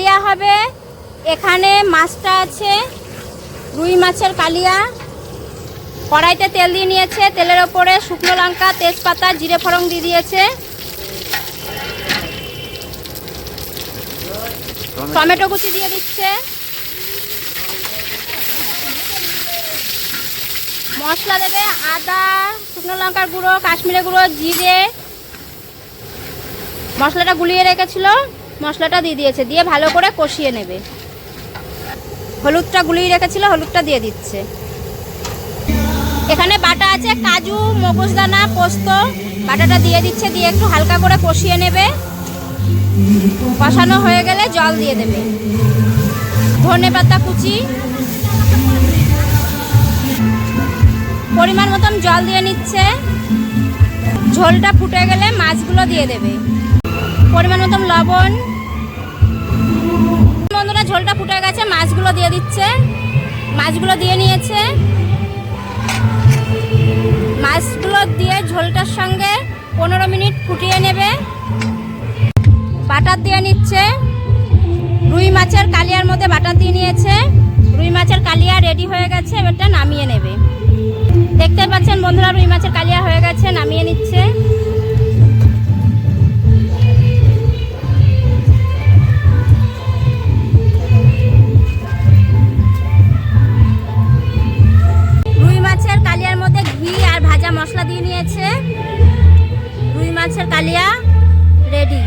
কালিয়া হবে। এখানে মাছটা আছে, রুই মাছের কালিয়া। কড়াইতে তেল দিয়ে নিয়েছে, তেলের ওপরে শুকনো লঙ্কা, তেজপাতা, জিরে ফোড়ন দিয়ে দিয়েছে। টমেটো কুচি দিয়ে দিচ্ছে। মশলা দেবে আদা, শুকনো লঙ্কার গুঁড়ো, কাশ্মীরের গুঁড়ো, জিরে। মশলাটা গুলিয়ে রেখেছিল। মশলাটা দিয়ে দিয়েছে, দিয়ে ভালো করে কষিয়ে নেবে। হলুদটা গুলিয়ে রেখেছিল, হলুদটা দিয়ে দিচ্ছে। এখানে বাটা আছে, কাজু, মগজদানা, পোস্ত, বাটাটা দিয়ে দিচ্ছে, দিয়ে একটু হালকা করে কষিয়ে নেবে। কষানো হয়ে গেলে জল দিয়ে দেবে। ধনে পাতা কুচি। পরিমাণ মতন জল দিয়ে নিচ্ছে। ঝোলটা ফুটে গেলে মাছগুলো দিয়ে দেবে। পরিমাণ মতন লবণ। ঝোলটা ফুটে গেছে, মাছগুলো দিয়ে দিচ্ছে। মাছগুলো দিয়ে নিয়েছে। মাছগুলো দিয়ে ঝোলটার সঙ্গে পনেরো মিনিট ফুটিয়ে নেবে। বাটার দিয়ে নিচ্ছে। রুই মাছের কালিয়ার মধ্যে বাটার দিয়ে নিয়েছে। রুই মাছের কালিয়া রেডি হয়ে গেছে, এবারটা নামিয়ে নেবে। মশলা দিয়ে নিয়েছে। রুই মাছের কালিয়া রেডি